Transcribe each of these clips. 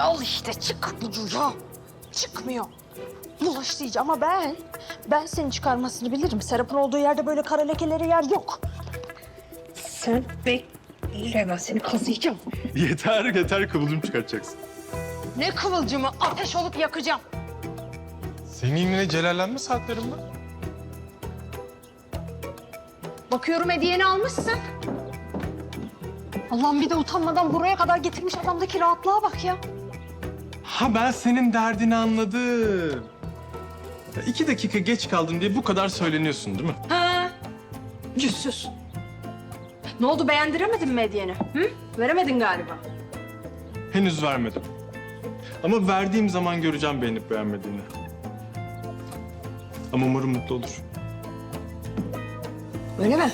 Al işte çıkmıyor ya. Çıkmıyor. Bulaştırıcı ama ben, ben senin çıkarmasını bilirim. Serap'ın olduğu yerde böyle kara lekelere yer yok. Sen bekle ben seni kazıyacağım. Yeter yeter kıvılcım çıkartacaksın. Ne kıvılcımı ateş olup yakacağım. Senin yine celallenme saatlerin mi? Bakıyorum hediyeni almışsın. Allah'ım bir de utanmadan buraya kadar getirmiş adamdaki rahatlığa bak ya. Ha ben senin derdini anladım. Ya iki dakika geç kaldım diye bu kadar söyleniyorsun değil mi? Ha? Yüzsüz. Ne oldu beğendiremedin mi hediyeni? Hı? Veremedin galiba. Henüz vermedim. Ama verdiğim zaman göreceğim beğenip beğenmediğini. Ama umarım mutlu olur. Öyle mi?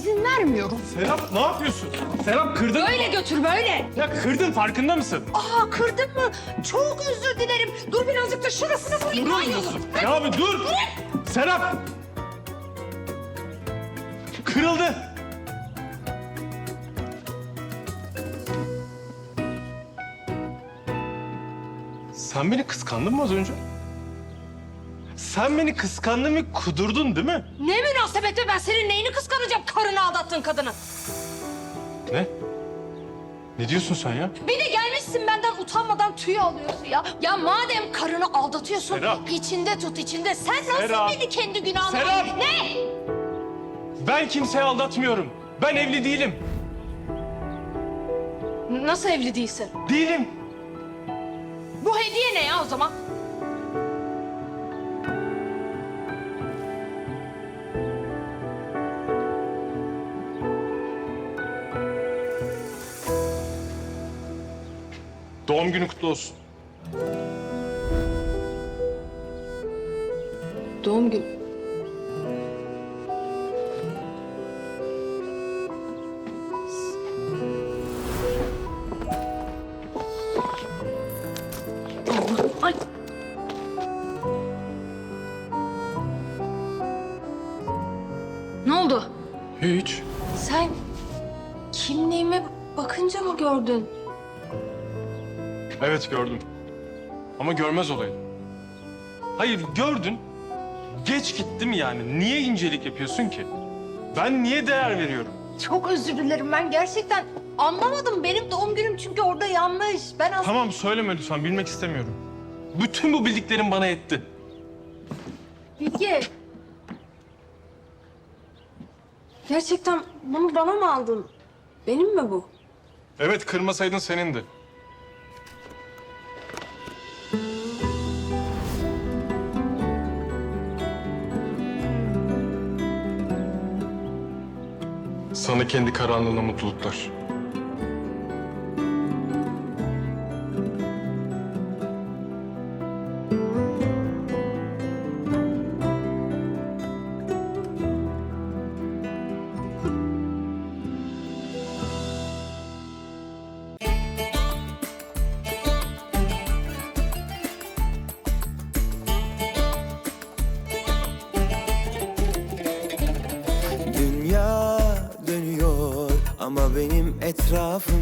İzin vermiyorum. Serap ne yapıyorsun? Serap kırdın. Böyle götür böyle. Ya kırdın farkında mısın? Aa kırdın mı? Çok özür dilerim. Dur birazcık da şurasını vurayım. Durur Ay, musun? Ya bir dur. Serap. Kırıldı. Sen beni kıskandın mı az önce? Sen beni kıskandın ve kudurdun değil mi? Ne münasebeti ben senin neyini kıskanacağım karını aldattığın kadını. Ne? Ne diyorsun sen ya? Bir de gelmişsin benden utanmadan tüy alıyorsun ya. Ya madem karını aldatıyorsun Serap. içinde tut içinde. Sen nasıl Serap. beni kendi günahına... Serap. Ne? Ben kimseyi aldatmıyorum. Ben evli değilim. Nasıl evli değilsin? Değilim. Bu hediye ne ya o zaman? Doğum günü kutlu olsun. Doğum günü. Ay. Ne oldu? Hiç. Sen kimliğime bakınca mı gördün? Evet gördüm. Ama görmez olayım. Hayır gördün. Geç gittim yani. Niye incelik yapıyorsun ki? Ben niye değer veriyorum? Çok özür dilerim ben gerçekten anlamadım. Benim doğum günüm çünkü orada yanlış. Ben aslında... Tamam söyleme lütfen bilmek istemiyorum. Bütün bu bildiklerim bana yetti. Bilge. Gerçekten bunu bana mı aldın? Benim mi bu? Evet kırmasaydın senindi. Sana kendi karanlığına mutluluklar. Ama benim etrafım